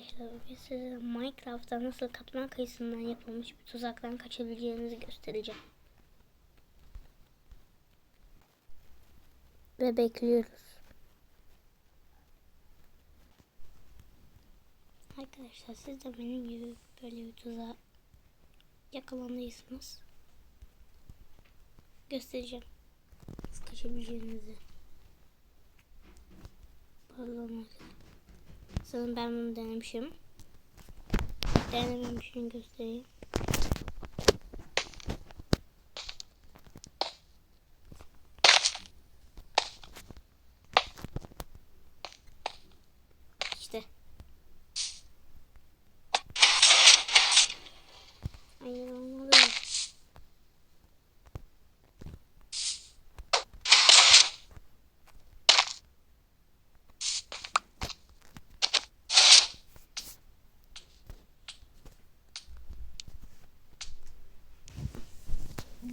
Arkadaşlar bugün size Minecraft'ta nasıl katman kayısından yapılmış bir tuzaktan kaçabileceğinizi göstereceğim. Ve bekliyoruz. Arkadaşlar siz de benim gibi böyle bir tuzağa yakalandıysanız göstereceğim. Kaçabileceğinizi. Pardon arkadaşlar. Sanırım ben bunu denemişim. Denememişim göstereyim.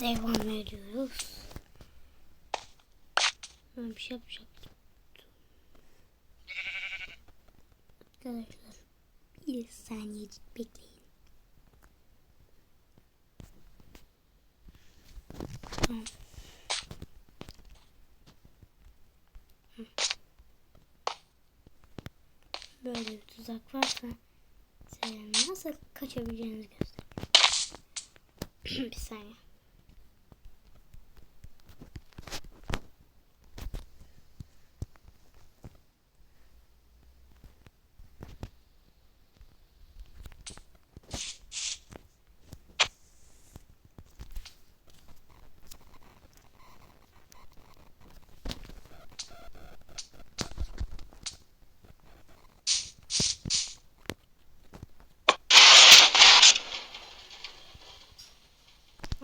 Devam ediyoruz. Ben bir şey yapacaktım. Arkadaşlar bir saniye bekleyin. Tamam. Böyle bir tuzak varsa size nasıl kaçabileceğinizi göstereyim. bir saniye.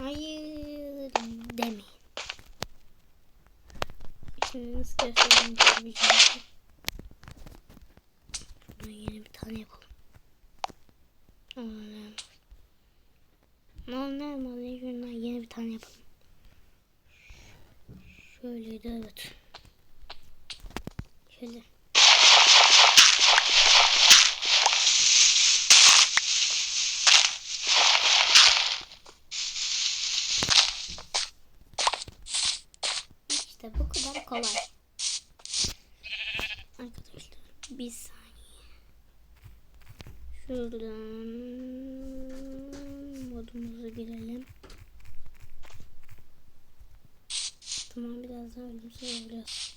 Hayır demeyin. Bir şey. Buna yeni bir tane yapalım. Ne normal şundan yeni bir tane yapalım. Şöyle de evet. Şöyle. İşte bu kadar kolay. Arkadaşlar bir saniye. Şuradan modumuza girelim. Tamam birazdan ölümsüz olacağız.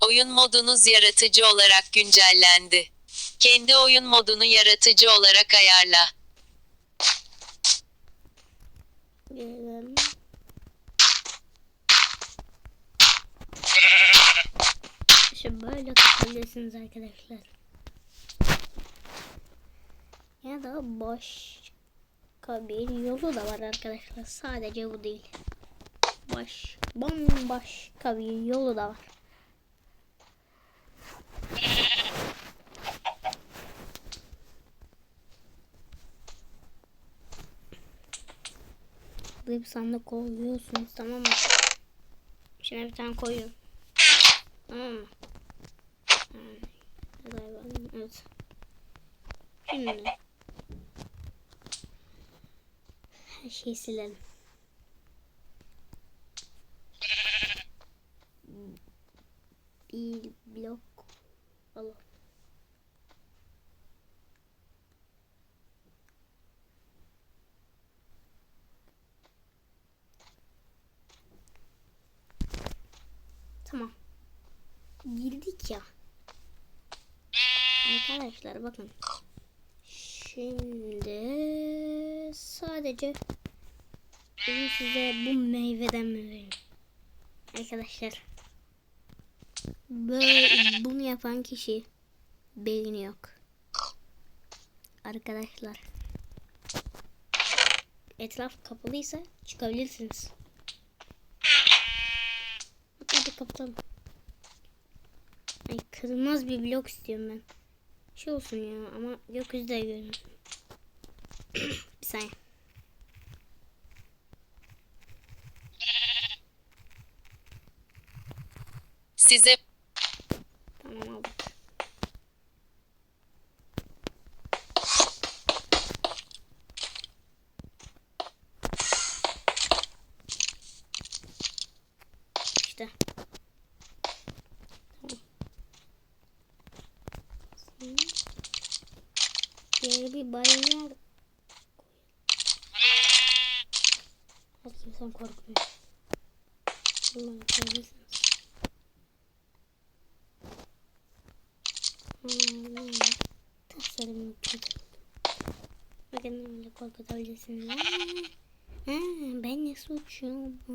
Oyun modunuz yaratıcı olarak güncellendi. Kendi oyun modunu yaratıcı olarak ayarla. Girelim. İşte böyle kapatabilirsiniz arkadaşlar. Ya da başka bir yolu da var arkadaşlar. Sadece bu değil. Baş, bambaşka bir yolu da var. Burada bir sandık koyuyorsunuz tamam mı? İçine bir tane koyuyorum. Tamam mı? Evet. Şimdi her şeyi silelim. Bir blok alalım. Tamam. Girdik ya. Arkadaşlar bakın. Şimdi sadece ben size bu meyveden vereyim. Arkadaşlar. Böyle bunu yapan kişi beyni yok. Arkadaşlar. Etraf kapalıysa çıkabilirsiniz. Hadi kapatalım. Ay kırılmaz bir blok istiyorum ben şey olsun ya ama gökyüzü de görünsün. bir saniye. Size Tamam aldık. İşte. Yere bir bariyer Hiç kimsen korkmuyor. Bunları koyabilirsiniz. Hmm, tasarım kötü. Bakın öyle korkutabilirsiniz. Aa, Ha, ben ne suçum? Ha.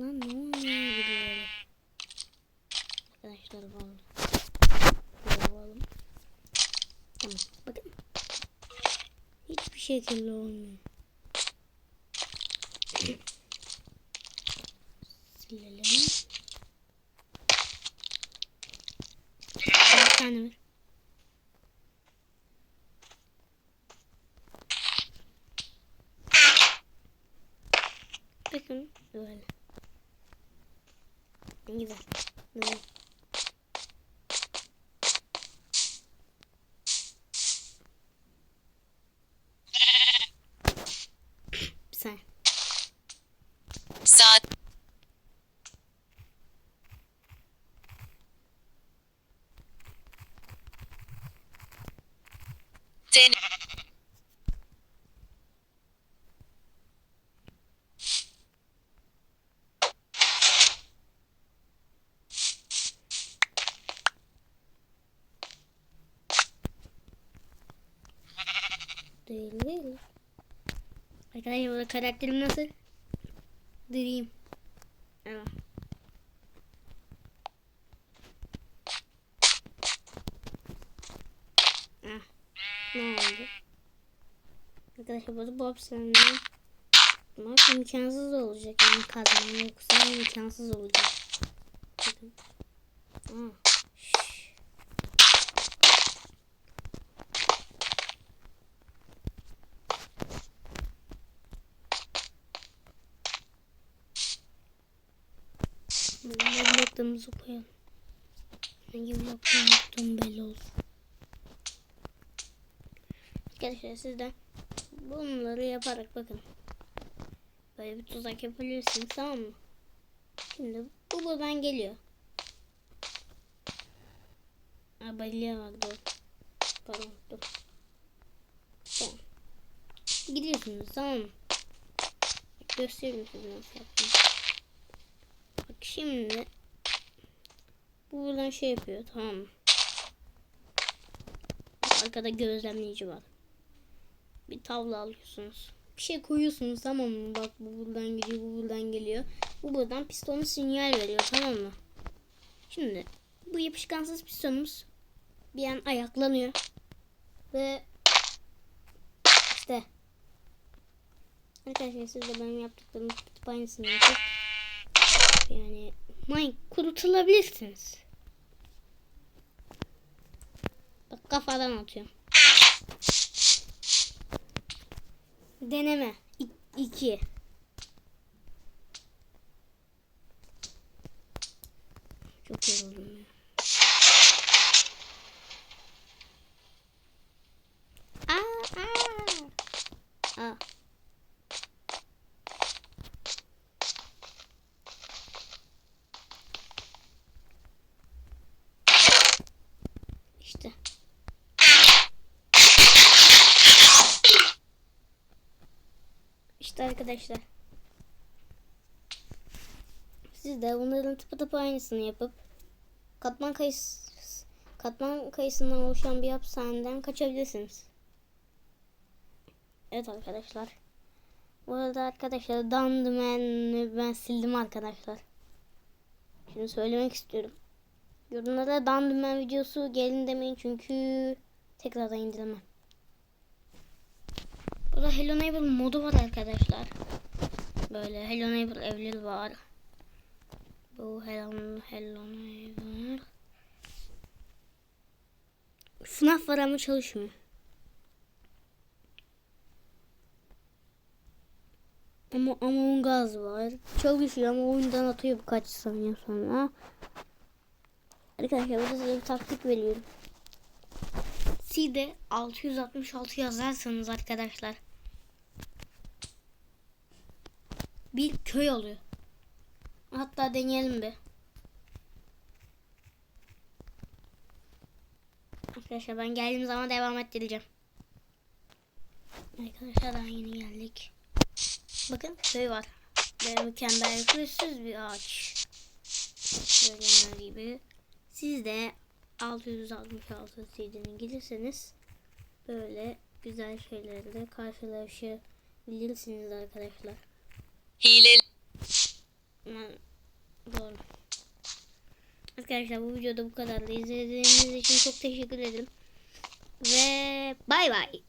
Lan ne oluyor. Arkadaşlar bu oldu. Böyle alalım. Tamam bakın. Hiçbir şekilde olmuyor. Silelim. Bir tane var. Bakın böyle. Ne güzel. Böyle. Bir saniye. Saat. Değil değil. Arkadaşlar burada karakterim nasıl? Dream. Evet. Ah, ne oldu? Arkadaşlar burada Bob senden Bak imkansız olacak yani kazanma yoksa imkansız olacak. Bakın. Bunları bloklarımızı koyalım. Hangi bloktan yaptığım belli olsun. Arkadaşlar siz de bunları yaparak bakın. Böyle bir tuzak yapabilirsiniz tamam mı? Şimdi bu buradan geliyor. Aa balya var dur. Pardon dur. Tamam. Gidiyorsunuz tamam mı? Göstereyim size nasıl yaptığımı. Bak şimdi bu buradan şey yapıyor tamam mı? Arkada gözlemleyici var. Bir tavla alıyorsunuz. Bir şey koyuyorsunuz tamam mı? Bak bu buradan gidiyor, bu buradan geliyor. Bu buradan pistonu sinyal veriyor tamam mı? Şimdi bu yapışkansız pistonumuz bir an ayaklanıyor. Ve işte Arkadaşlar siz de benim yaptıklarımı tutup aynısını yapıp yani mine kurutulabilirsiniz. Bak kafadan atıyorum. Deneme. 2. Çok yoruldum ya. Aa, aa. Aa. İşte. İşte arkadaşlar. Siz de bunların tıpatıp aynısını yapıp katman kayısı katman kayısından oluşan bir hapishaneden kaçabilirsiniz. Evet arkadaşlar. Bu arada arkadaşlar Dandımen'i ben sildim arkadaşlar. Şimdi söylemek istiyorum. Yorumlara Dandımen videosu gelin demeyin çünkü tekrardan indiremem. Burada Hello Neighbor modu var arkadaşlar. Böyle Hello Neighbor evleri var. Bu Hello, Hello Neighbor. FNAF var ama çalışmıyor. Ama Among Us var. Çalışıyor ama oyundan atıyor birkaç saniye sonra. Arkadaşlar burada size bir taktik veriyorum. C'de 666 yazarsanız arkadaşlar bir köy oluyor. Hatta deneyelim bir. Arkadaşlar ben geldiğim zaman devam ettireceğim. Arkadaşlar daha yeni geldik. Bakın köy var. Böyle mükemmel pürüzsüz bir ağaç. Gördüğünüz gibi. Siz de 666 CD'ne gelirseniz böyle güzel şeylerle karşılaşabilirsiniz arkadaşlar. Ben- Doğru. Arkadaşlar bu videoda bu kadar. İzlediğiniz için çok teşekkür ederim. Ve bay bay.